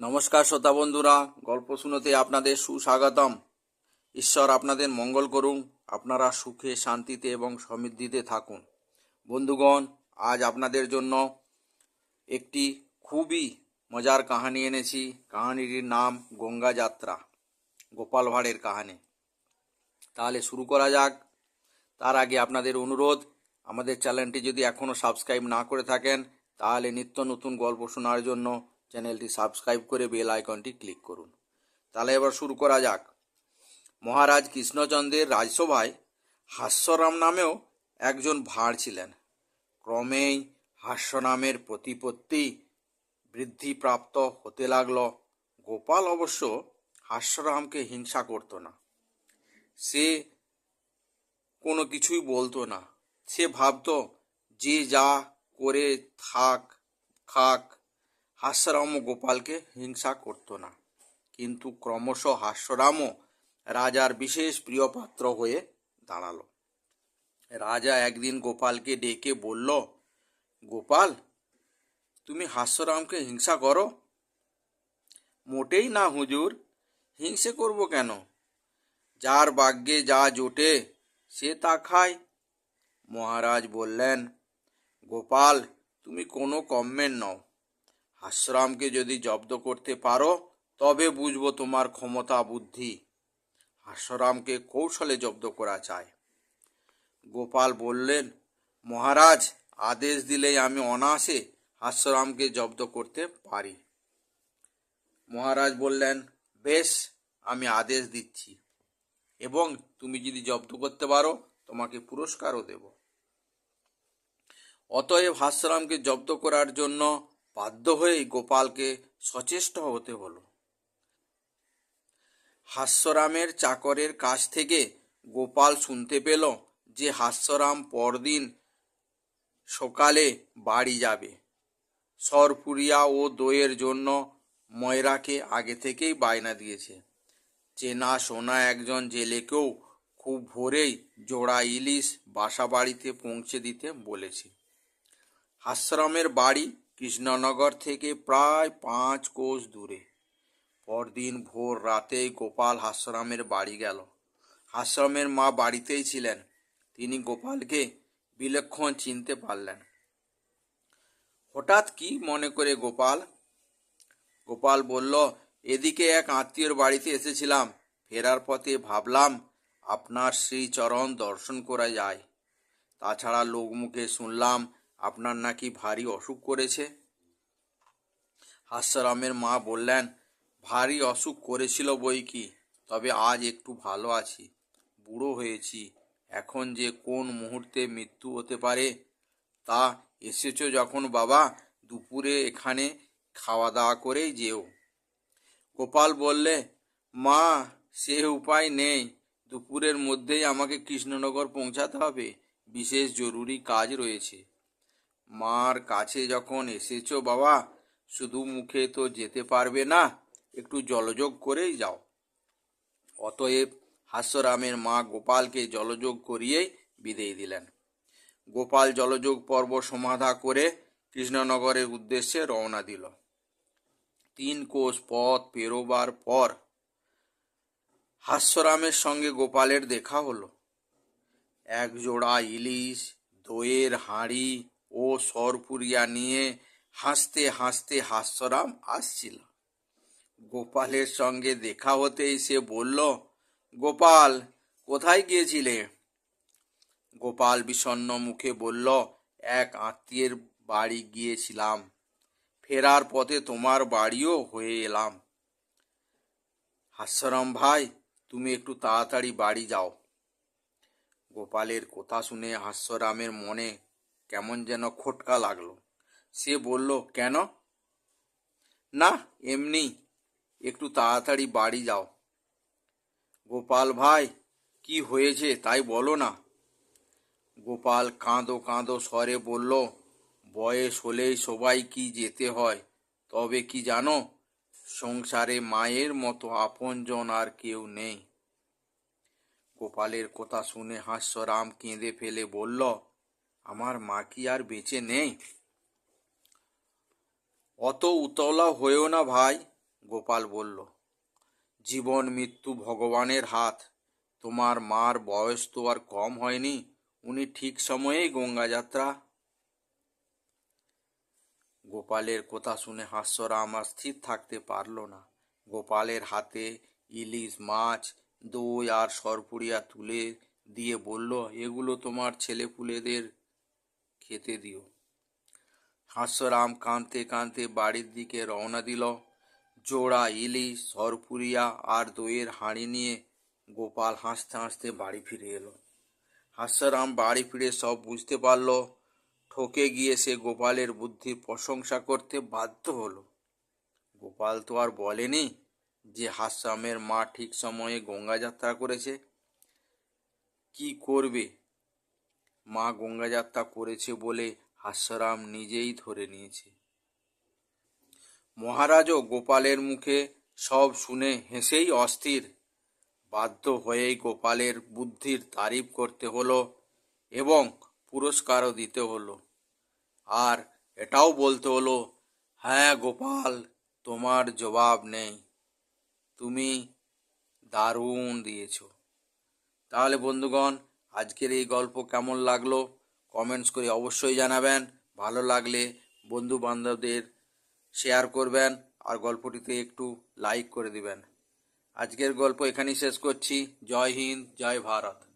নমস্কার শ্রোতা বন্ধুরা, গল্প শুনতে আপনাদের সুস্বাগতম। ঈশ্বর আপনাদের মঙ্গল করুন, আপনারা সুখে, শান্তিতে এবং সমৃদ্ধিতে থাকুন। বন্ধুগণ, আজ আপনাদের জন্য একটি খুবই মজার কাহানি এনেছি। কাহানিটির নাম গঙ্গা যাত্রা, গোপাল ভাঁড়ের কাহানি। তাহলে শুরু করা যাক। তার আগে আপনাদের অনুরোধ, আমাদের চ্যানেলটি যদি এখনও সাবস্ক্রাইব না করে থাকেন, তাহলে নিত্য নতুন গল্প শোনার জন্য চ্যানেলটি সাবস্ক্রাইব করে বেল আইকনটি ক্লিক করুন। তাহলে এবার শুরু করা যাক। মহারাজ কৃষ্ণচন্দ্রের রাজসভায় হাস্যরাম নামেও একজন ভাঁড় ছিলেন। ক্রমেই হাস্য নামের প্রতিপত্তি বৃদ্ধিপ্রাপ্ত হতে লাগল। গোপাল অবশ্য হাস্যরামকে হিংসা করত না। সে কোনো কিছুই বলতো না। সে ভাবতো যে যা করে থাক, খাক হাস্যরাম গোপালকে হিংসা করতো না। কিন্তু ক্রমশ হাস্যরামও রাজার বিশেষ প্রিয়পাত্র হয়ে দাঁড়াল। রাজা একদিন গোপালকে ডেকে বলল, গোপাল, তুমি হাস্যরামকে হিংসা করো? মোটেই না হুজুর, হিংসে করব কেন? যার ভাগ্যে যা জোটে, সে তা খায়। মহারাজ বললেন, গোপাল, তুমি কোনো কমেন্ট নও। হাস্যরামকে যদি জব্দ করতে পারো, তবে বুঝব তোমার ক্ষমতা বুদ্ধি। হাস্যরামকে কৌশলে জব্দ করা চায় গোপাল বললেন, মহারাজ, আদেশ দিলেই আমি অনায়াসে হাস্যরামকে জব্দ করতে পারি। মহারাজ বললেন, বেশ, আমি আদেশ দিচ্ছি। এবং তুমি যদি জব্দ করতে পারো, তোমাকে পুরস্কারও দেব। অতএব হাস্যরামকে জব্দ করার জন্য বাধ্য হয়েই গোপালকে সচেষ্ট হতে হলো হাস্যরামের চাকরের কাছ থেকে গোপাল শুনতে পেল যে হাস্যরাম পরদিন সকালে বাড়ি যাবে। সরপুরিয়া ও দইয়ের জন্য ময়রাকে আগে থেকেই বায়না দিয়েছে। চেনা সোনা একজন জেলেকেও খুব ভোরেই জোড়া ইলিশ বাসা বাড়িতে পৌঁছে দিতে বলেছে। হাস্যরামের বাড়ি কৃষ্ণনগর থেকে প্রায় পাঁচ কোষ দূরে। পরদিন ভোর রাতেই গোপাল হাস্যরামের বাড়ি গেল। হাস্যরামের মা বাড়িতেই ছিলেন। তিনি গোপালকে বিলক্ষণ চিনতে পারলেন। হঠাৎ কি মনে করে গোপাল? গোপাল বলল, এদিকে এক আত্মীয়র বাড়িতে এসেছিলাম। ফেরার পথে ভাবলাম আপনার শ্রীচরণ দর্শন করা যায়। তাছাড়া লোকমুখে শুনলাম আপনার নাকি ভারী অসুখ করেছে? হাস্যরামের মা বললেন, ভারী অসুখ করেছিল বই কি? তবে আজ একটু ভালো আছি। বুড়ো হয়েছি। এখন যে কোন মুহূর্তে মৃত্যু হতে পারে, তা এসেছ যখন বাবা দুপুরে এখানে খাওয়া দাওয়া করেই যেও। গোপাল বললে, মা, সে উপায় নেই। দুপুরের মধ্যেই আমাকে কৃষ্ণনগর পৌঁছাতে হবে। বিশেষ জরুরি কাজ রয়েছে। মার কাছে যখন এসেছ বাবা, শুধু মুখে তো যেতে পারবে না, একটু জলযোগ করেই যাও। অতএব হাস্যরামের মা গোপালকে জলযোগ করিয়েই বিদেয় দিলেন। গোপাল জলযোগ পর্ব সমাধা করে কৃষ্ণনগরের উদ্দেশ্যে রওনা দিল। তিন কোষ পথ পেরোবার পর হাস্যরামের সঙ্গে গোপালের দেখা হলো। এক জোড়া ইলিশ, দইয়ের হাঁড়ি ও সরপুরিয়া নিয়ে হাসতে হাসতে হাস্যরাম আসছিল। গোপালের সঙ্গে দেখা হতেই সে বলল, গোপাল, কোথায় গিয়েছিলে? গোপাল বিষণ্ণ মুখে বলল, এক আত্মীয়ের বাড়ি গিয়েছিলাম। ফেরার পথে তোমার বাড়িও হয়ে এলাম। হাস্যরাম ভাই, তুমি একটু তাড়াতাড়ি বাড়ি যাও। গোপালের কথা শুনে হাস্যরামের মনে কেমন যেন খটকা লাগল। সে বলল, কেন? না, এমনি। একটু তাড়াতাড়ি বাড়ি যাও। গোপাল ভাই, কি হয়েছে তাই বলো না? গোপাল কাঁদো কাঁদো স্বরে বলল, বয়স হলেই সবাই কি যেতে হয়, তবে কি জানো, সংসারে মায়ের মতো আপনজন আর কেউ নেই। গোপালের কথা শুনে হাস্যরাম কেঁদে ফেলে বলল আমার মা কি আর বেঁচে নেই? অত উতলা হয়েও না ভাই, গোপাল বলল। জীবন, মৃত্যু ভগবানের হাত। তোমার মার বয়স তো আর কম হয়নি। উনি ঠিক সময়েই গঙ্গা যাত্রা। গোপালের কথা শুনে হাস্যরাম আর স্থির থাকতে পারল না। গোপালের হাতে ইলিশ, মাছ, দই আর সরপুরিয়া তুলে দিয়ে বলল, এগুলো তোমার ছেলেপুলেদের খেতে দিও। হাস্যরাম কাঁদতে কাঁদতে বাড়ির দিকে রওনা দিল। জোড়া ইলিশ, সরপুরিয়া আর দইয়ের হাঁড়ি নিয়ে গোপাল হাসতে হাসতে বাড়ি ফিরে এলো। হাস্যরাম বাড়ি ফিরে সব বুঝতে পারল। ঠকে গিয়ে সে গোপালের বুদ্ধির প্রশংসা করতে বাধ্য হলো। গোপাল তো আর বলেনি যে হাস্যামের মা ঠিক সময়ে গঙ্গা যাত্রা করেছে। কি করবে? মা গঙ্গা যাত্রা করেছে বলে হাস্যরাম নিজেই ধরে নিয়েছে। মহারাজও গোপালের মুখে সব শুনে হেসেই অস্থির। বাধ্য হয়েই গোপালের বুদ্ধির তারিফ করতে হলো এবং পুরস্কারও দিতে হলো। আর এটাও বলতে হলো হ্যাঁ গোপাল, তোমার জবাব নেই। তুমি দারুণ দিয়েছ। তাহলে বন্ধুগণ আজকের এই গল্প কেমন লাগল কমেন্টস করে অবশ্যই জানাবেন। ভালো লাগলে বন্ধু বান্ধবদের শেয়ার করবেন আর গল্পটিতে একটু লাইক করে দিবেন। আজকের গল্প এখানেই শেষ করছি। জয় হিন্দ, জয় ভারত।